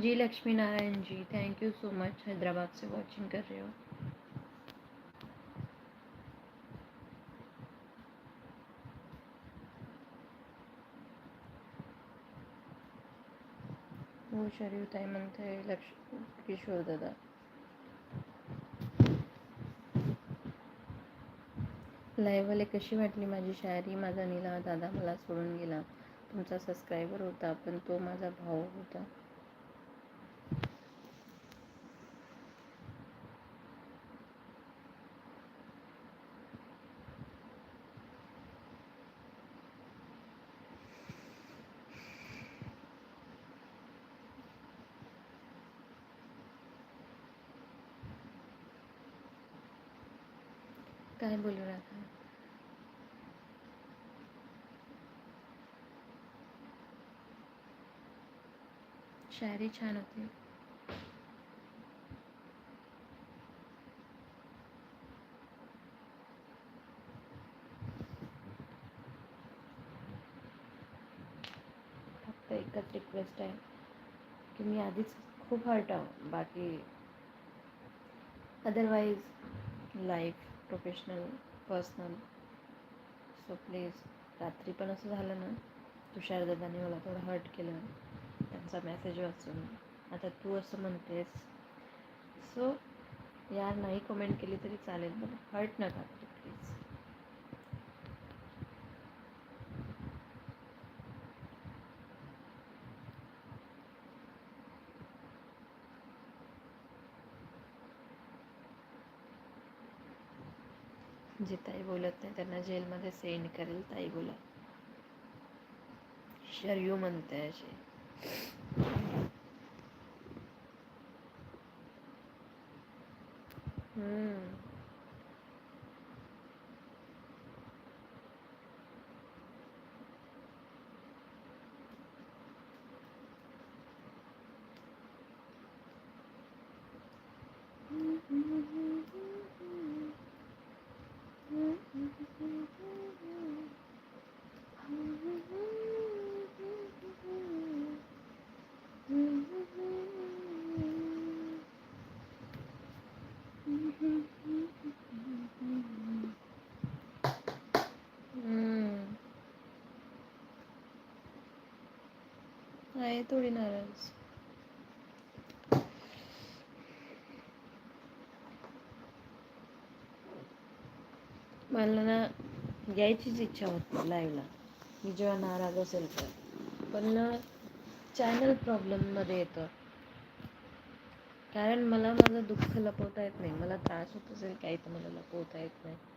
ji Lakshmi Narayan ji thank you so much Hyderabad से watching कर रहे हो वो शरीर तयमंत है लक्ष्मी किशोर दादा लाईव्हले कशी वाटली माझी शायरी माझा नीला दादा मला सोडून गेला तुमचा सबस्क्रायबर होता पण तो माझा भाऊ होता काय बोलू नका शायरी छान होती फक्त एकच रिक्वेस्ट आहे की मी आधीच खूप हर्ट आहो बाकी otherwise life professional personal so please रात्री पण असं झालं ना तुषार मला थोडं हर्ट केलं त्यांचा मेसेज वाचून आता तू असं म्हणतेस सो यार नाही कमेंट केली तरी चालेल पण हर्ट नका जे ताई बोलत नाही त्यांना जेलमध्ये सेंड करेल ताई बोला शर्यू म्हणते असे हम्म आहे थोडी नाराज मला ना यायचीच इच्छा होती लाईव्हला मी जेव्हा नाराज असेल तर पण ना चॅनल मध्ये येतं कारण मला माझं दुःख लपवता येत नाही मला त्रास होत असेल काही तर मला लपवता येत नाही